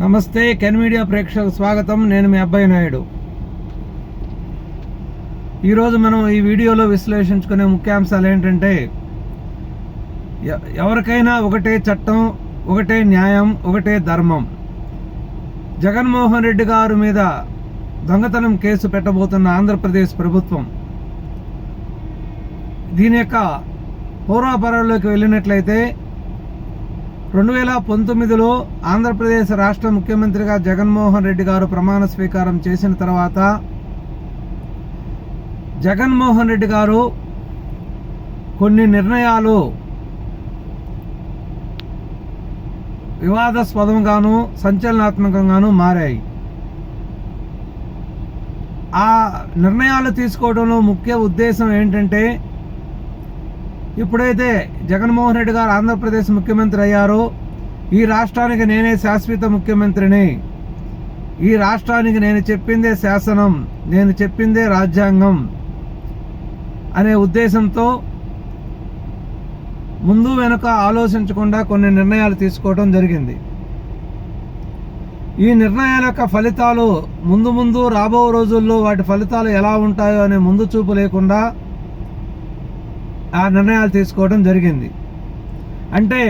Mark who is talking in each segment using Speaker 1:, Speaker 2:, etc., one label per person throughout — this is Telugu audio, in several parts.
Speaker 1: నమస్తే కెన్ మీడియా ప్రేక్షకులకు స్వాగతం. నేను మీ అబ్బాయి నాయుడు. ఈరోజు మనం ఈ వీడియోలో విశ్లేషించుకునే ముఖ్యాంశాలు ఏంటంటే ఎ- ఎవరికైనా ఒకటే చట్టం ఒకటే న్యాయం ఒకటే ధర్మం. జగన్మోహన్ రెడ్డి గారి మీద దొంగతనం కేసు పెట్టబోతున్న ఆంధ్రప్రదేశ్ ప్రభుత్వం. దీని యొక్క పూర్వాపరాల్లోకి వెళ్ళినట్లయితే రెండు వేల పంతొమ్మిదిలో ఆంధ్రప్రదేశ్ రాష్ట్ర ముఖ్యమంత్రిగా జగన్మోహన్ రెడ్డి గారు ప్రమాణ స్వీకారం చేసిన తర్వాత జగన్మోహన్ రెడ్డి గారు కొన్ని నిర్ణయాలు వివాదాస్పదంగాను సంచలనాత్మకంగాను మారాయి. ఆ నిర్ణయాలు తీసుకోవడంలో ముఖ్య ఉద్దేశం ఏంటంటే ఇప్పుడైతే జగన్మోహన్ రెడ్డి గారు ఆంధ్రప్రదేశ్ ముఖ్యమంత్రి అయ్యారో. ఈ రాష్ట్రానికి నేనే శాశ్వత ముఖ్యమంత్రిని. ఈ రాష్ట్రానికి నేను చెప్పిందే శాసనం నేను చెప్పిందే రాజ్యాంగం అనే ఉద్దేశంతో ముందు వెనుక ఆలోచించకుండా కొన్ని నిర్ణయాలు తీసుకోవడం జరిగింది. ఈ నిర్ణయాల యొక్క ఫలితాలు ముందు ముందు రాబో రోజుల్లో వాటి ఫలితాలు ఎలా ఉంటాయో అనే ముందు చూపు లేకుండా ఆ నిర్ణయాలు తీసుకోవడం జరిగింది. అంటే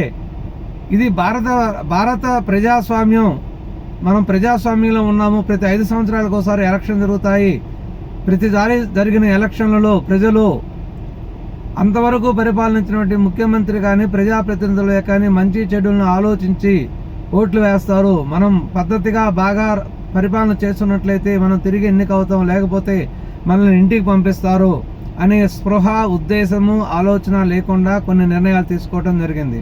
Speaker 1: ఇది భారత భారత ప్రజాస్వామ్యం మనం ప్రజాస్వామ్యంలో ఉన్నాము ప్రతి ఐదు సంవత్సరాలకు ఒకసారి ఎలక్షన్ జరుగుతాయి. ప్రతిసారి జరిగిన ఎలక్షన్లలో ప్రజలు అంతవరకు పరిపాలించినటువంటి ముఖ్యమంత్రి కానీ ప్రజాప్రతినిధులు కానీ మంచి చెడులను ఆలోచించి ఓట్లు వేస్తారు. మనం పద్ధతిగా బాగా పరిపాలన చేస్తున్నట్లయితే మనం తిరిగి ఎన్నిక అవుతాం లేకపోతే మనల్ని ఇంటికి పంపిస్తారు. అనే స్పృహ ఉద్దేశము ఆలోచన లేకుండా కొన్ని నిర్ణయాలు తీసుకోవడం జరిగింది.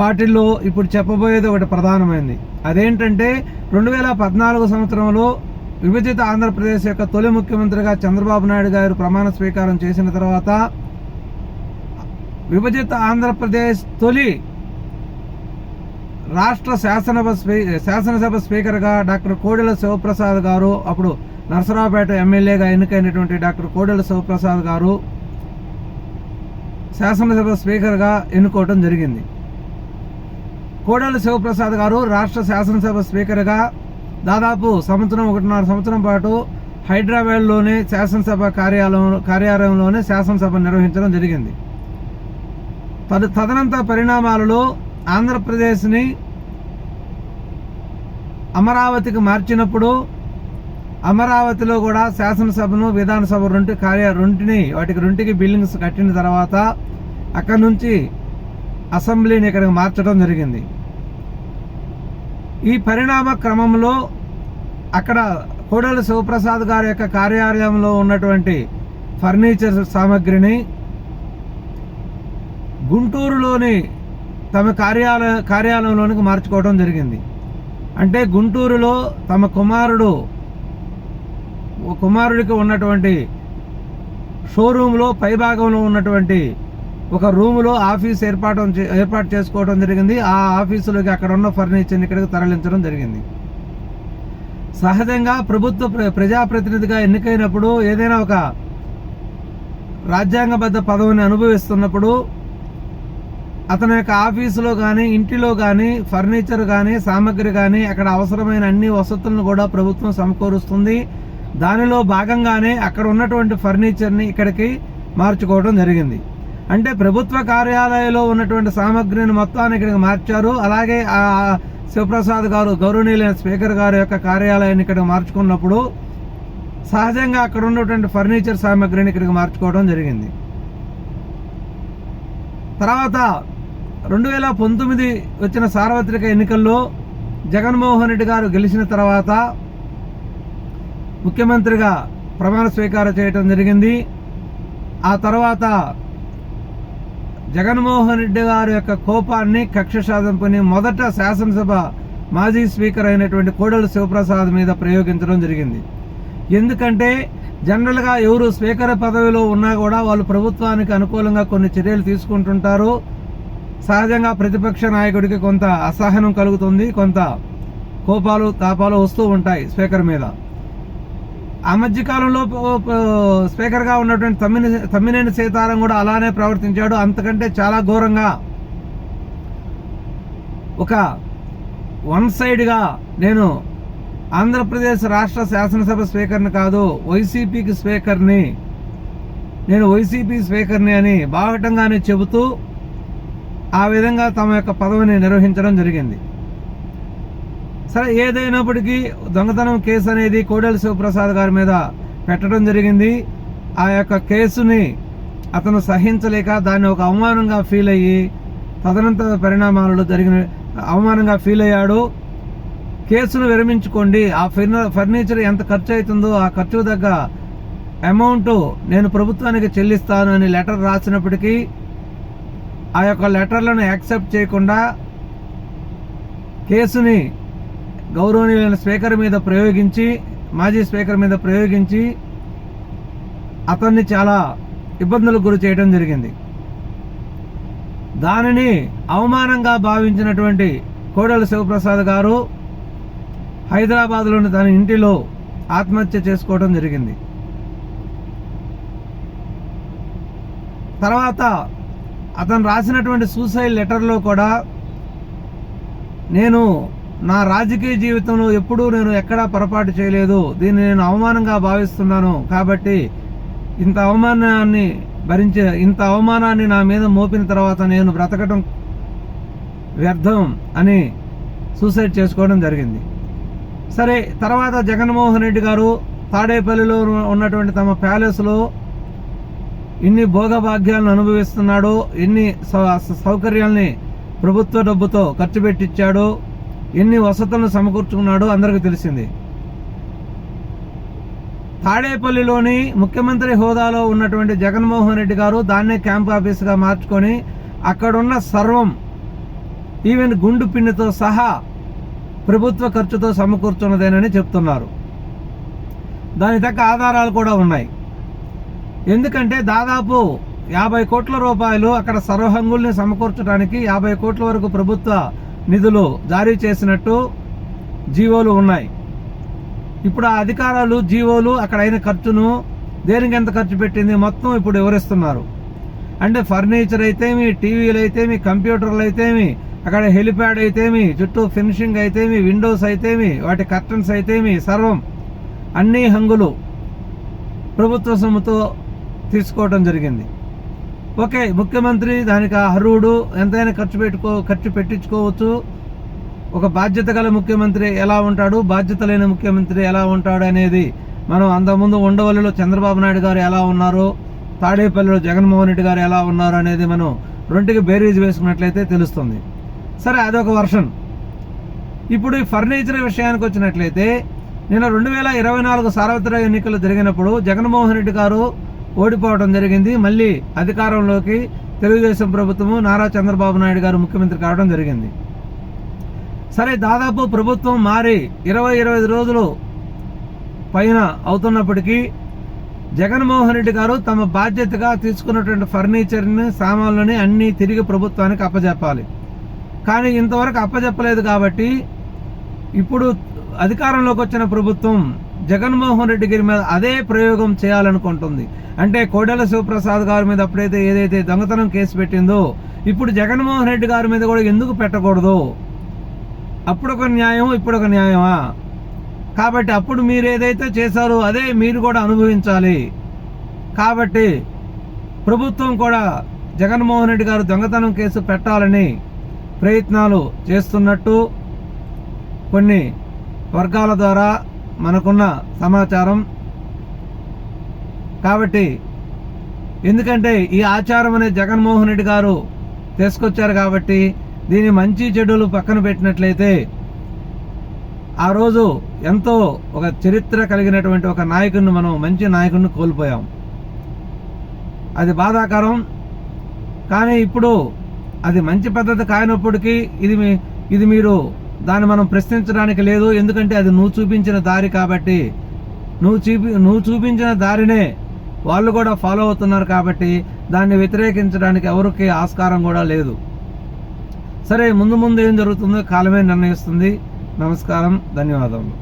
Speaker 1: వాటిల్లో ఇప్పుడు చెప్పబోయేది ఒకటి ప్రధానమైనది అదేంటంటే రెండు వేల పద్నాలుగు సంవత్సరంలో విభజిత ఆంధ్రప్రదేశ్ యొక్క తొలి ముఖ్యమంత్రిగా చంద్రబాబు నాయుడు గారు ప్రమాణ స్వీకారం చేసిన తర్వాత విభజిత ఆంధ్రప్రదేశ్ తొలి రాష్ట్ర శాసనసభ స్పీ శాసనసభ స్పీకర్గా డాక్టర్ కోడెల శివప్రసాద్ గారు అప్పుడు నరసరావుపేట ఎమ్మెల్యేగా ఎన్నికైనటువంటి డాక్టర్ కోడెల శివప్రసాద్ గారు శాసనసభ స్పీకర్గా ఎన్నుకోవటం జరిగింది. కోడెల శివప్రసాద్ గారు రాష్ట్ర శాసనసభ స్పీకర్గా దాదాపు సంవత్సరం ఒకటిన్నర సంవత్సరం పాటు హైదరాబాద్లోనే శాసనసభ కార్యాలయం కార్యాలయంలోనే శాసనసభ నిర్వహించడం జరిగింది. తదు తదనంత పరిణామాలలో ఆంధ్రప్రదేశ్ని అమరావతికి మార్చినప్పుడు అమరావతిలో కూడా శాసనసభను విధానసభ రెండు కార్య రెంటిని వాటికి రెంటికి బిల్డింగ్స్ కట్టిన తర్వాత అక్కడి నుంచి అసెంబ్లీని ఇక్కడికి మార్చడం జరిగింది. ఈ పరిణామ క్రమంలో అక్కడ కోడెల శివప్రసాద్ గారి యొక్క కార్యాలయంలో ఉన్నటువంటి ఫర్నిచర్ సామాగ్రిని గుంటూరులోని తమ కార్యాలయ కార్యాలయంలోనికి మార్చుకోవడం జరిగింది. అంటే గుంటూరులో తమ కుమారుడు కుమారుడికి ఉన్నటువంటి షోరూంలో పైభాగంలో ఉన్నటువంటి ఒక రూములో ఆఫీస్ ఏర్పాటు చే- ఏర్పాటు చేసుకోవడం జరిగింది. ఆ ఆఫీసులోకి అక్కడ ఉన్న ఫర్నిచర్ని ఇక్కడికి తరలించడం జరిగింది. సహజంగా ప్రభుత్వ ప్ర- ప్రజాప్రతినిధిగా ఎన్నికైనప్పుడు ఏదైనా ఒక రాజ్యాంగబద్ధ పదవిని అనుభవిస్తున్నప్పుడు అతని యొక్క ఆఫీసులో కానీ ఇంటిలో కానీ ఫర్నిచర్ కానీ సామాగ్రి కానీ అక్కడ అవసరమైన అన్ని వసతులను కూడా ప్రభుత్వం సమకూరుస్తుంది. దానిలో భాగంగానే అక్కడ ఉన్నటువంటి ఫర్నిచర్ని ఇక్కడికి మార్చుకోవడం జరిగింది. అంటే ప్రభుత్వ కార్యాలయంలో ఉన్నటువంటి సామగ్రిని మొత్తాన్ని ఇక్కడికి మార్చారు. అలాగే ఆ శివప్రసాద్ గారు గౌరవనీయులైన స్పీకర్ గారి యొక్క కార్యాలయాన్ని ఇక్కడ మార్చుకున్నప్పుడు సహజంగా అక్కడ ఉన్నటువంటి ఫర్నిచర్ సామగ్రిని ఇక్కడికి మార్చుకోవడం జరిగింది. తర్వాత రెండు వేల పంతొమ్మిది వచ్చిన సార్వత్రిక ఎన్నికల్లో జగన్మోహన్ రెడ్డి గారు గెలిచిన తర్వాత ముఖ్యమంత్రిగా ప్రమాణ స్వీకారం చేయటం జరిగింది. ఆ తర్వాత జగన్మోహన్ రెడ్డి గారి యొక్క కోపాన్ని కక్ష సాధింపుని మొదట శాసనసభ మాజీ స్పీకర్ అయినటువంటి కోడెల శివప్రసాద్ మీద ప్రయోగించడం జరిగింది. ఎందుకంటే జనరల్గా ఎవరు స్పీకర్ పదవిలో ఉన్నా కూడా వాళ్ళు ప్రభుత్వానికి అనుకూలంగా కొన్ని చర్యలు తీసుకుంటుంటారు. సహజంగా ప్రతిపక్ష నాయకుడికి కొంత అసహనం కలుగుతుంది కొంత కోపాలు తాపాలు వస్తూ ఉంటాయి స్పీకర్ మీద. ఆ మధ్య కాలంలో స్పీకర్గా ఉన్నటువంటి తమ్మిని తమ్మినేని సీతారాం కూడా అలానే ప్రవర్తించాడు. అంతకంటే చాలా ఘోరంగా ఒక వన్ సైడ్గా నేను ఆంధ్రప్రదేశ్ రాష్ట్ర శాసనసభ స్పీకర్ని కాదు వైసీపీకి స్పీకర్ని నేను వైసీపీ స్పీకర్ని అని బాహటంగానే చెబుతూ ఆ విధంగా తమ యొక్క పదవిని నిర్వహించడం జరిగింది. సరే ఏదైనప్పటికీ దొంగతనం కేసు అనేది కోడెల శివప్రసాద్ గారి మీద పెట్టడం జరిగింది. ఆ యొక్క కేసుని అతను సహించలేక దాన్ని ఒక అవమానంగా ఫీల్ అయ్యి తదనంతర పరిణామాలలో జరిగిన అవమానంగా ఫీల్ అయ్యాడు. కేసును విరమించుకోండి. ఆ ఫర్న- ఫర్నిచర్ ఎంత ఖర్చు అవుతుందో ఆ ఖర్చు తగ్గ అమౌంట్ నేను ప్రభుత్వానికి చెల్లిస్తాను అని లెటర్ రాసినప్పటికీ ఆ యొక్క లెటర్లను యాక్సెప్ట్ చేయకుండా కేసుని గౌరవనీయులైన స్పీకర్ మీద ప్రయోగించి మాజీ స్పీకర్ మీద ప్రయోగించి అతన్ని చాలా ఇబ్బందులకు గురి చేయడం జరిగింది. దానిని అవమానంగా భావించినటువంటి కోడెల శివప్రసాద్ గారు హైదరాబాద్లోని తన ఇంటిలో ఆత్మహత్య చేసుకోవడం జరిగింది. తర్వాత అతను రాసినటువంటి సూసైడ్ లెటర్లో కూడా నేను నా రాజకీయ జీవితంలో ఎప్పుడూ నేను ఎక్కడా పొరపాటు చేయలేదు. దీన్ని నేను అవమానంగా భావిస్తున్నాను. కాబట్టి ఇంత అవమానాన్ని భరించే ఇంత అవమానాన్ని నా మీద మోపిన తర్వాత నేను బ్రతకటం వ్యర్థం అని సూసైడ్ చేసుకోవడం జరిగింది. సరే తర్వాత జగన్మోహన్ రెడ్డి గారు తాడేపల్లిలో ఉన్నటువంటి తమ ప్యాలెస్లో ఇన్ని భోగభాగ్యాలను అనుభవిస్తున్నాడు. ఇన్ని సౌ- సౌకర్యాల్ని ప్రభుత్వ డబ్బుతో ఖర్చు పెట్టించాడు ఎన్ని వసతులను సమకూర్చుకున్నాడో అందరికీ తెలిసింది. తాడేపల్లిలోని ముఖ్యమంత్రి హోదాలో ఉన్నటువంటి జగన్మోహన్ రెడ్డి గారు దాన్నే క్యాంప్ ఆఫీస్గా మార్చుకొని అక్కడున్న సర్వం ఈవెన్ గుండు పిండితో సహా ప్రభుత్వ ఖర్చుతో సమకూర్చున్నదేనని చెప్తున్నారు. దాని తగ్గ ఆధారాలు కూడా ఉన్నాయి. ఎందుకంటే దాదాపు యాభై కోట్ల రూపాయలు అక్కడ సర్వహంగుల్ని సమకూర్చడానికి యాభై కోట్ల వరకు ప్రభుత్వ నిధులు జారీ చేసినట్టు జీవోలు ఉన్నాయి. ఇప్పుడు ఆ అధికారాలు జీవోలు అక్కడ అయిన ఖర్చును దేనికి ఎంత ఖర్చు పెట్టింది మొత్తం ఇప్పుడు వివరిస్తున్నారు. అంటే ఫర్నిచర్ అయితేమి టీవీలు అయితేమి కంప్యూటర్లు అయితేమి అక్కడ హెలిప్యాడ్ అయితేమి చుట్టూ ఫినిషింగ్ అయితేమి విండోస్ అయితేమి వాటి కర్టన్స్ అయితేమి సర్వం అన్ని హంగులు ప్రభుత్వ సొమ్ముతో తీసుకోవడం జరిగింది. ఓకే ముఖ్యమంత్రి దానికి అర్హుడు ఎంతైనా ఖర్చు పెట్టుకో ఖర్చు పెట్టించుకోవచ్చు. ఒక బాధ్యత గల ముఖ్యమంత్రి ఎలా ఉంటాడు బాధ్యత లేని ముఖ్యమంత్రి ఎలా ఉంటాడు అనేది మనం అంతకుముందు ఉండవల్లిలో చంద్రబాబు నాయుడు గారు ఎలా ఉన్నారో తాడేపల్లిలో జగన్మోహన్ రెడ్డి గారు ఎలా ఉన్నారు అనేది మనం రెండుకి బేరీజ్ వేసుకున్నట్లయితే తెలుస్తుంది. సరే అదొక వర్షన్. ఇప్పుడు ఈ ఫర్నిచర్ విషయానికి వచ్చినట్లయితే నిన్న రెండు వేల ఇరవై నాలుగు సార్వత్రిక ఎన్నికలు జరిగినప్పుడు జగన్మోహన్ రెడ్డి గారు ఓడిపోవడం జరిగింది. మళ్ళీ అధికారంలోకి తెలుగుదేశం ప్రభుత్వము నారా చంద్రబాబు నాయుడు గారు ముఖ్యమంత్రి కావడం జరిగింది. సరే దాదాపు ప్రభుత్వం మారి ఇరవై ఇరవై ఐదు రోజులు పైన అవుతున్నప్పటికీ జగన్మోహన్ రెడ్డి గారు తమ బాధ్యతగా తీసుకున్నటువంటి ఫర్నిచర్ని సామాన్లని అన్నీ తిరిగి ప్రభుత్వానికి అప్పజెప్పాలి. కానీ ఇంతవరకు అప్పజెప్పలేదు కాబట్టి ఇప్పుడు అధికారంలోకి వచ్చిన ప్రభుత్వం జగన్మోహన్ రెడ్డి గారి మీద అదే ప్రయోగం చేయాలనుకుంటుంది. అంటే కోడెల శివప్రసాద్ గారి మీద అప్పుడైతే ఏదైతే దొంగతనం కేసు పెట్టిందో ఇప్పుడు జగన్మోహన్ రెడ్డి గారి మీద కూడా ఎందుకు పెట్టకూడదు? అప్పుడు ఒక న్యాయం ఇప్పుడు ఒక న్యాయమా? కాబట్టి అప్పుడు మీరు ఏదైతే చేశారో అదే మీరు కూడా అనుభవించాలి. కాబట్టి ప్రభుత్వం కూడా జగన్మోహన్ రెడ్డి గారు దొంగతనం కేసు పెట్టాలని ప్రయత్నాలు చేస్తున్నట్టు కొన్ని వర్గాల ద్వారా మనకున్న సమాచారం. కాబట్టి ఎందుకంటే ఈ ఆచారం అనేది జగన్మోహన్ రెడ్డి గారు తీసుకొచ్చారు కాబట్టి దీని మంచి చెడులు పక్కన పెట్టినట్లయితే ఆ రోజు ఎంతో ఒక చరిత్ర కలిగినటువంటి ఒక నాయకుడిని మనం మంచి నాయకుడిని కోల్పోయాం. అది బాధాకరం. కానీ ఇప్పుడు అది మంచి పద్ధతి కానప్పటికీ ఇది మీ ఇది మీరు దాన్ని మనం ప్రశ్నించడానికి లేదు ఎందుకంటే అది నువ్వు చూపించిన దారి కాబట్టి. నువ్వు చూపి నువ్వు చూపించిన దారినే వాళ్ళు కూడా ఫాలో అవుతున్నారు కాబట్టి దాన్ని వ్యతిరేకించడానికి ఎవరికి ఆస్కారం కూడా లేదు. సరే ముందు ముందు ఏం జరుగుతుందో కాలమే నిర్ణయిస్తుంది. నమస్కారం ధన్యవాదములు.